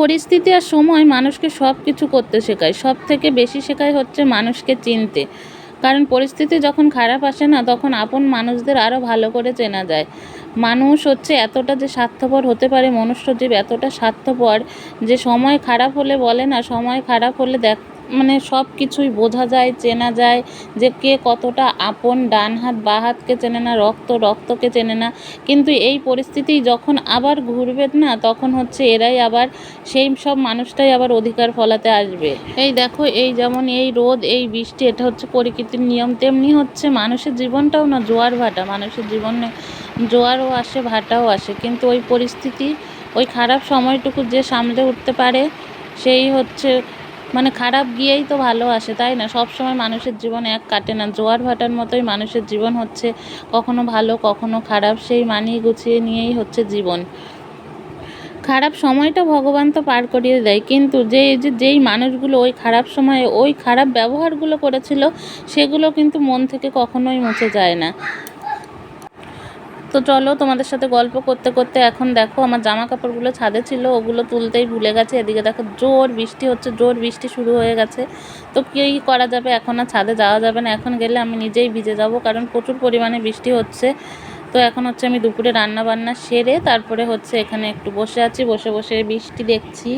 পরিস্থিতি আর সময় মানুষকে সব কিছু করতে শেখায়। সব থেকে বেশি শেখায় হচ্ছে মানুষকে চিনতে। কারণ পরিস্থিতি যখন খারাপ আসে না, তখন আপন মানুষদের আরও ভালো করে চেনা যায়। মানুষ হচ্ছে এতটা যে স্বার্থপর হতে পারে, মনুষ্যজীব এতটা স্বার্থপর যে সময় খারাপ হলে বলে না, সময় খারাপ হলে দেখ মানে সব কিছুই বোঝা যায়, চেনা যায় যে কে কতটা আপন, ডান হাত, বা হাতকে চেনে না, রক্ত, রক্তকে চেনে না। কিন্তু এই পরিস্থিতি যখন আবার ঘুরবে না, তখন হচ্ছে এরাই আবার সেই সব মানুষটাই আবার অধিকার ফলাতে আসবে। এই দেখো, এই যেমন এই রোদ, এই বৃষ্টি, এটা হচ্ছে প্রকৃতির নিয়ম। তেমনি হচ্ছে মানুষের জীবনটাও না, জোয়ার ভাটা। মানুষের জীবনে জোয়ারও আসে, ভাটাও আসে। কিন্তু ওই পরিস্থিতি, ওই খারাপ সময়টুকু যে সামলে উঠতে পারে, সেই হচ্ছে মানে খারাপ গিয়েই তো ভালো আসে, তাই না? সব সময় মানুষের জীবন এক কাটে না। জোয়ার ভাটার মতোই মানুষের জীবন হচ্ছে, কখনো ভালো, কখনো খারাপ, সেই মানিয়ে গুছিয়ে নিয়েই হচ্ছে জীবন। খারাপ সময়টা ভগবান তো পার করিয়ে দেয়, কিন্তু যে যে, যেই মানুষগুলো ওই খারাপ সময়ে ওই খারাপ ব্যবহারগুলো করেছিল, সেগুলো কিন্তু মন থেকে কখনোই মুছে যায় না। তো চলো তোমাদের সাথে গল্প করতে করতে এখন দেখো আমার জামা কাপড়গুলো ছাদে ছিল, ওগুলো তুলতেই ভুলে গেছে। এদিকে দেখো জোর বৃষ্টি হচ্ছে, জোর বৃষ্টি শুরু হয়ে গেছে। তো কী করা যাবে? এখন আর ছাদে যাওয়া যাবে না। এখন গেলে আমি নিজেই ভিজে যাব, কারণ প্রচুর পরিমাণে বৃষ্টি হচ্ছে। তো এখন হচ্ছে আমি দুপুরে রান্না বান্না সেরে তারপরে হচ্ছে এখানে একটু বসে আছি, বসে বসে বৃষ্টি দেখছি।